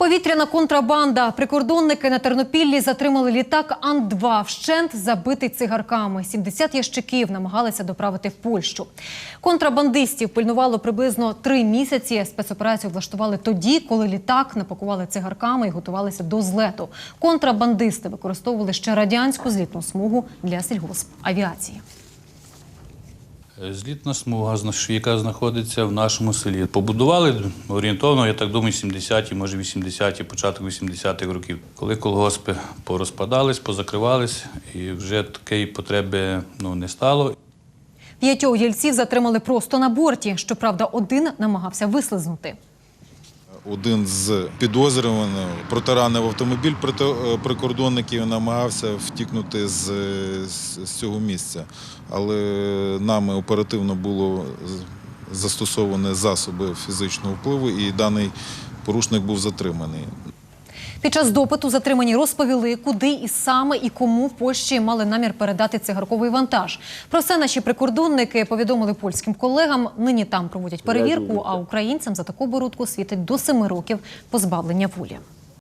Повітряна контрабанда. Прикордонники на Тернопіллі затримали літак Ан-2, вщент забитий цигарками. 70 ящиків намагалися доправити в Польщу. Контрабандистів пильнувало приблизно три місяці. Спецоперацію влаштували тоді, коли літак напакували цигарками і готувалися до злету. Контрабандисти використовували ще радянську злітну смугу для сільгоспавіації. Злітна смуга, яка знаходиться в нашому селі. Побудували орієнтовно, я так думаю, 70-ті, може 80-ті, початок 80-х років. Коли колгоспи порозпадались, позакривались, і вже такої потреби ну, не стало. П'ятьох гільців затримали просто на борті. Щоправда, один намагався вислизнути. Один з підозрюваних протаранив автомобіль е, прикордонників і намагався втікнути з, з, цього місця. Але нами оперативно було застосовані засоби фізичного впливу, і даний порушник був затриманий. Під час допиту затримані розповіли, куди і саме і кому в Польщі мали намір передати цигарковий вантаж. Про це наші прикордонники повідомили польським колегам. Нині там проводять перевірку, а українцям за таку борудку світить до семи років позбавлення волі.